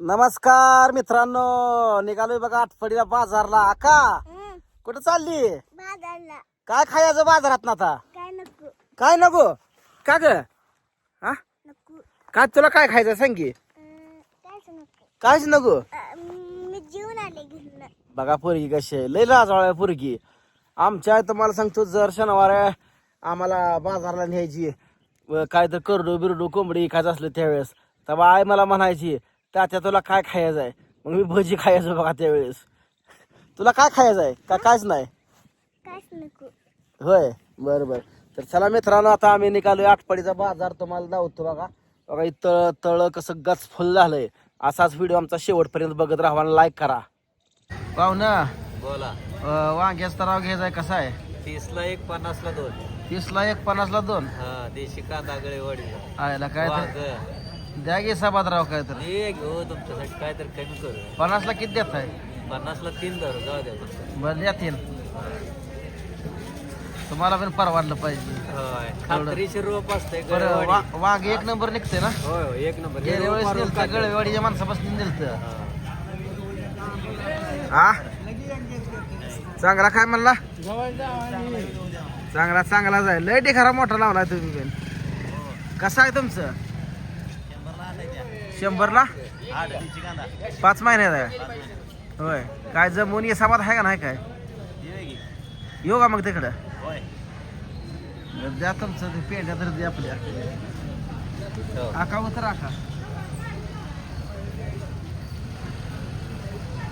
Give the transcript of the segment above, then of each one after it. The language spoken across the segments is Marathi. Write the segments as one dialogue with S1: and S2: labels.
S1: नमस्कार मित्रांनो निघालोय बघा आठवडीला बाजारला. आका कुठं चालली?
S2: बाजारला.
S1: काय खायचं बाजारात ना आता?
S2: काय नको.
S1: काय नको? का ग? हा?
S2: नको.
S1: काय तुला काय खायचं सांग की.
S2: कायच नको. मी जेवून आले
S1: बघा पोरगी कशी आहे. लय लाजवाळ पोरगी. आमच्या इथं मला सांगतो जर शनिवार आहे, आम्हाला बाजारला न्यायची. काय तर करडू बिरडू कोंबडी खायचं असलं त्यावेळेस. तेव्हा आई मला म्हणायची तात्या तुला काय खायचं आहे? मग मी भजी खायचो बघा त्यावेळेस. तुला काय खायचं आहे? का कायच नाही?
S2: कायच नको.
S1: होय बरं बरं. तर चला मित्रांनो आता आम्ही निघालोय आठपाडीचा बाजार. तुम्हाला दावतो बघा. बघा इथं तळ कसं गच फुल झालंय. असाच व्हिडिओ आमचा शेवटपर्यंत बघत राहा लाईक करा. पाहुणा
S3: बोला.
S1: वांग्याचा राव घ्यायचा आहे कसा आहे?
S3: तीसला एक पन्नासला दोन.
S1: तीसला एक पन्नासला दोन?
S3: हा देशी कांदा गळेवाडी
S1: आयला काय द्या गे साबाद राव काय तर
S3: हे घेऊ तुमच्यासाठी काय तर कमी करू.
S1: पन्नासला किती देत आहे?
S3: पन्नासला तीन धरू जाऊ द्या फक्त.
S1: बरं द्या तीन. तुम्हाला पण परवडलं पाहिजे.
S3: होय. खात्रीशीर रोप असते
S1: बरं वा- वांग एक नंबर निघते ना?
S3: होय होय एक नंबर. हे
S1: गेल्या
S3: रोप
S1: वेळेस
S3: मारून
S1: नेलतं
S3: काढलं.
S1: गळेवाडीच्या माणसापासून नेलतं.
S3: हा.
S1: हा? चांगला काय म्हणला? चांगला चांगलाच आहे लय टिखारा मोठा लावलाय तुम्ही पण. कसा आहे तुमचं? शंभरला? पाच महिन्यात आहे होय. काय जमून येसाबाद आहे का नाही काय? येऊ का मग तिकडं? द्या तुमचं ते पेंड्या तर द्या आपल्या.
S3: हो.
S1: आका उतर आका.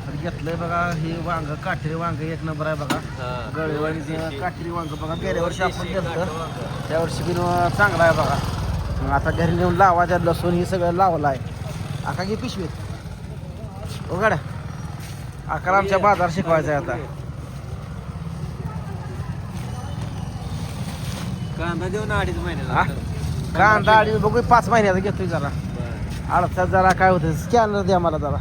S1: तर घेतलंय बघा हे वांग काठरी वांग एक नंबर आहे बघा. गळेवाणी काठरी वांग बघा. गेल्या वर्षी आपण घेतलं त्या वर्षी बिन चांगला आहे बघा. मग आता घरी नेऊन लावायच्या लसूण हे सगळं लावलं आहे आका घे पिशवीत. उघड. आकाला आमच्या बाजार शिकवायचा आहे आता.
S3: कांदा देऊन अडीच
S1: हा?
S3: महिने
S1: कांदा आणि बघू पाच महिन्याचा घेतोय जरा. अडचा जरा काय होतं स्कॅनर द्या मला जरा.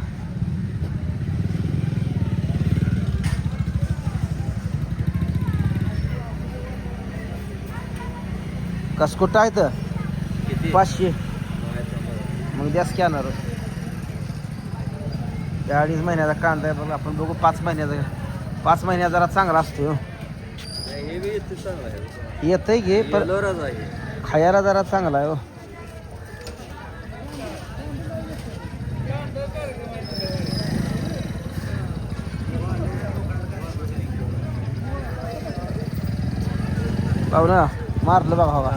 S1: कसकुट आहे तर
S3: किती?
S1: पाचशे. मग द्या स्कॅनर त्या अडीच महिन्याचा कांदा आहे बघ आपण बघू पाच महिन्याचा. पाच महिन्याचा जरा चांगला असतो
S3: हे. इथे चांगलं आहे
S1: पण
S3: आहे.
S1: खायला जरा चांगला आहे हो. ना मारलं बघा हवा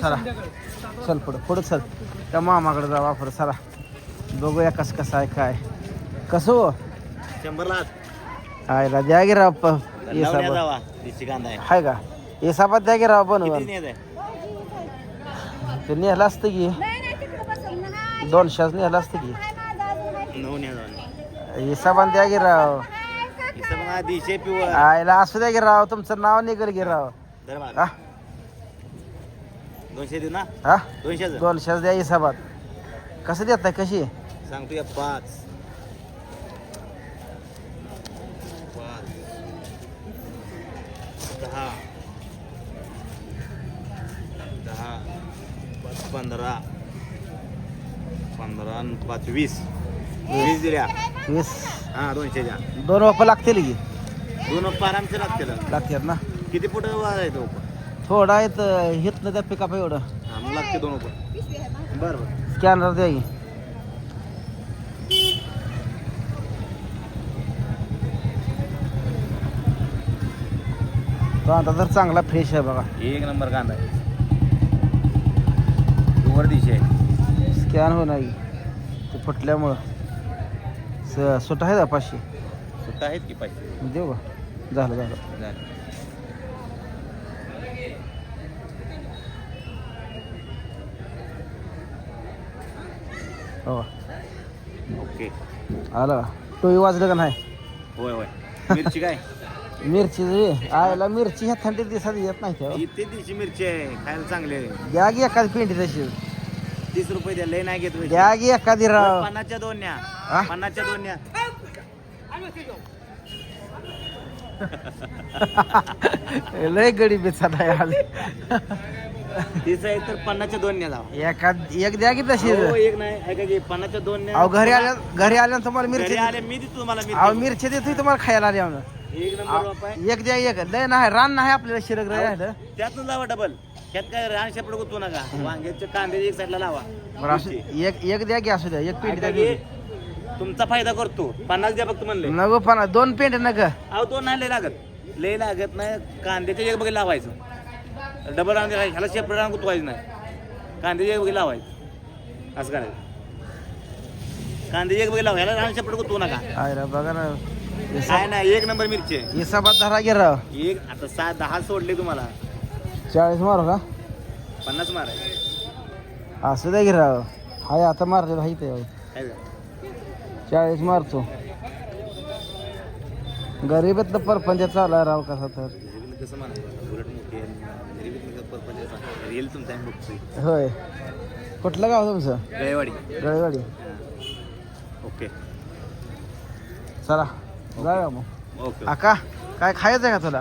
S1: चला. चल पुढं पुढं चल. त्या मामाकडे जा वापर चला. बघूया कसं कसं आहे काय. कसं हो?
S3: शंभरला
S1: आयला द्या गे राव प-
S3: कांदा आहे.
S1: हाय का? ये साबात द्या गे राव बनवून
S3: आहे?
S1: ते नेलं असतं की. दोनशेच नेलं असतं की.
S3: नऊ
S1: हे द्या गे राव.
S3: हा पिवळ
S1: आयला असू द्या गे राव तुमचं नाव निघल गे राव.
S3: धर.
S1: हा?
S3: दोनशे देऊ ना?
S1: हा?
S3: दोनशे
S1: दोनशेच द्या हिसाबात. कसं देताय कशी?
S3: सांगतो या पाच. पाच. दहा. दहा. पाच पंधरा. पंधरा पाच वीस. वीस दिल्या.
S1: वीस.
S3: हा दोनशे द्या.
S1: दोन वापर लागतील की?
S3: दोन पारामचे लागतील.
S1: लागतात ना?
S3: किती फुट वाजायचं
S1: थोडा आहेत हितनं त्या पिकाप एवढं.
S3: हा मग लागते दोन पण बरं बरं.
S1: स्कॅनर द्या की. कांदा तर चांगला फ्रेश आहे बघा.
S3: एक नंबर कांदा आहे. वर दिशे. आहे
S1: स्कॅन हो नाही ते फुटल्यामुळं. स सुट आहे का पाचशे?
S3: सुट्टा आहेत की पाहिजे
S1: देऊ का? झालं झालं.
S3: झालं.
S1: हो.
S3: ओके.
S1: आलं टोळी वाजलं का नाही?
S3: होय होय. मिरची काय?
S1: मिरची रे आयला मिरची ह्या थंडीत दिवसात येत नाही त्या
S3: इथे दिवशी मिरची आहे खायला चांगली आहे.
S1: द्या की एखादी पेंटी तशी.
S3: तीस रुपये द्या लय नाही घेत.
S1: द्या की एखादी राव.
S3: पन्नासच्या दोन न्या.
S1: हा?
S3: पन्नासच्या दोन न्या.
S1: लय गडी बेचारा आले.
S3: तिचं आहे तर पन्नासच्या दोन न्या जावा.
S1: एका एक द्या की तशी.
S3: हो, एक नाही ऐका की पन्नासच्या दोन न्या.
S1: अहो घरी आल्या घरी आल्यानंतर तुम्हाला मिरची
S3: आले मी देतो तुम्हाला
S1: अहो
S3: मिरची.
S1: मिरची तुम्हाला खायला आली आम्हाला
S3: एक नंबर बाप आहे.
S1: एक द्या एक. लय नाही रान नाही आपल्याला शिरक राहिलं
S3: त्यातून लावा डबल त्यात काय रान शेपड गुतवू नका. वांग्याचे कांदे एक साईडला लावा.
S1: बरं असं एक एक द्या की असू द्या. एक पेंट द्या
S3: की, तुमचा फायदा करतो. पन्नास द्या फक्त म्हणले.
S1: नको पण दोन पेंट नक.
S3: अहो दोन नाही लय लागत. लय लागत नाही. कांद्याचे एक बघे लावायचं. डबल रान द्या. ह्याला शेपड रान गुतवायचं नाही. कांद्याचे एक बघे लावायचं. असं करायचं. कांद्याचे एक बघे लावा. ह्याला रान शेपड गुतवू नका.
S1: अरे बघा ना.
S3: काय नाही एक नंबर मिरची आहे.
S1: हिसाबात धरा घे राव.
S3: एक आता सहा दहा सोडले तुम्हाला.
S1: चाळीस मारू का?
S3: पन्नास मारायचे
S1: असू द्या घे राव. हाय आता मारले हाय ते.
S3: काय झालं?
S1: चाळीस मारतो. गरीबातलं परपंच चालला राव कसा तर.
S3: गरिबीला कसं मारायचं? उलट मोठी आहे. गरिबीतलं कसं परपंच सांगा. रिअल तुमचा आहे बघतोय
S1: होय. कुठलं गाव तुमचं?
S3: गळेवाडी.
S1: गळेवाडी.
S3: ओके.
S1: चला. जाऊया मग.
S3: ओके
S1: आका काय खायचं आहे का तुला?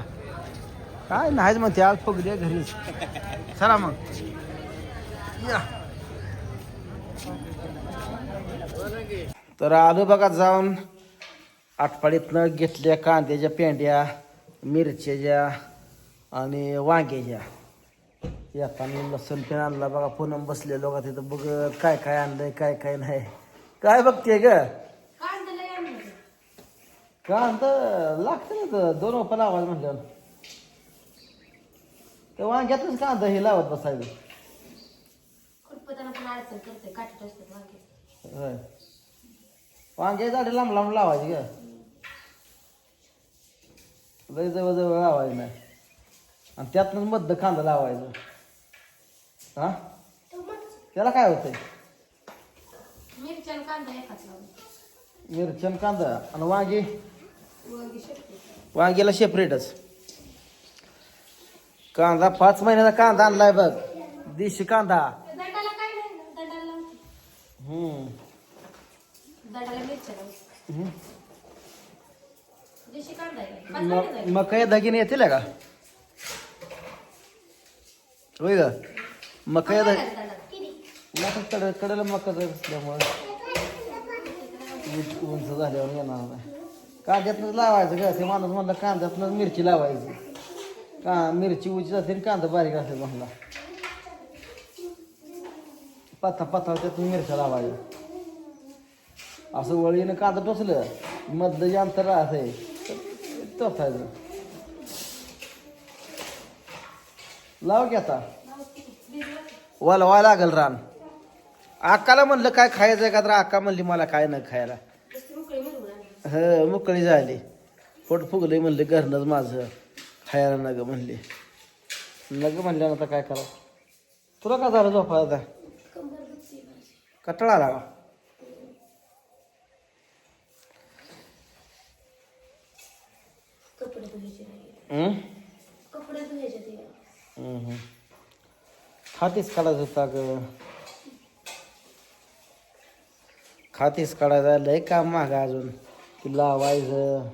S1: काय नाहीच आज फुगली आहे घरीच. चला मग. या. तर आलो बघा जाऊन. आटपाडीतनं घेतल्या कांद्याच्या पेंड्या मिरच्याच्या आणि वांग्याच्या. येताना लसूण पेन आणला बघा पूनम बसलेलो का तिथं. बघ काय काय आणलंय काय काय नाही. काय बघते ग? कांदा लागतं ना दोन रुपयाला आवाज म्हटल्यावर ते वांग्यातच कांदा हे लावत बसायचं
S4: खुरपताना पण अडचण करते काटत असतात वांगे
S1: होय वांगे झाडे लांब लांब लावायची ग लय जवळ जवळ लावायचं नाही आणि त्यातनंच मध्य कांदा लावायचं हा त्याला काय होतंय
S4: मिरच्या आणि कांदा एकाच लावून
S1: मिरचन कांदा आणि वांगी
S4: वांगी शेपटी
S1: वांग्याला सेपरेटच कांदा पाच महिन्याचा कांदा आणलाय बघ. देशी कांदा.
S4: दंडाला काय नाही ना, दंडाला. लावते
S1: हम्म.
S4: दंडाला मिरच्या लावते
S1: हम्म.
S4: देशी कांदा आहे. पाच महिने झाले.
S1: मग काही दागिने येतील का? होय का मग काही
S4: काय
S1: दाग
S4: दंडाला?
S1: मका कडे कडेला मका असल्यामुळे. उंच झाल्यावर येणार नाही. कांद्यातनंच लावायचं का ते माणूस म्हणलं कांद्यातनंच मिरची लावायची. का मिरची उची जाते आणि कांदा बारीक असेल म्हणला. पाता पाता त्यातून मिरच्या लावायच्या. असं वळीनं कांदा टोचलं मधलं जे अंतर राहतंय टोचायचं. लाव की आता. वलवाय लागल रान. आकाला म्हणलं काय खायचं का? तर आका म्हणली मला काय नाही खायला. ह मोकळी झाली. पोट फुगले म्हणले घरनंच माझं. खायला नग म्हणले. नग म्हणल्यानंतर काय करा तुला का झालं झोपा आता. कटाळा आला. खातीच काढायचं होता ग खातीच काढायचं लय काम माग अजून. की लावायचं.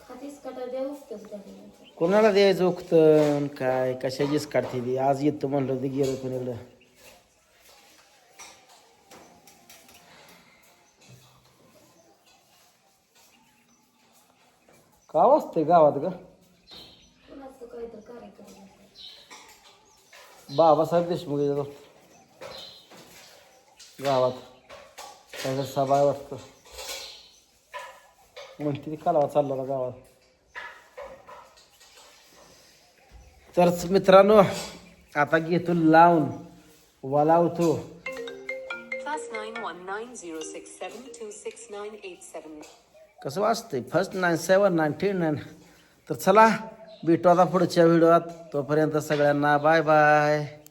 S4: खातीच काटा द्या उगतच त्याला.
S1: कोणाला द्यायचं उगतं काय? कशाचीच काढते ती आज येतो म्हणलं ते गेलं कोणीकडं का वाजतंय गावात ग?
S4: कोणाचं काही तर कार्यक्रम आहे.
S1: बाबासाहेब देशमुख येतो गावात. त्याचा सभा वाटतं. म्हणते ती कालवा चालला होता गावात. तर मित्रांनो आता घेतो लावून. वलावतो. कसं वाचतंय? First nine seven nine nine तर चला भेटू आता पुढच्या व्हिडिओत. तोपर्यंत सगळ्यांना बाय बाय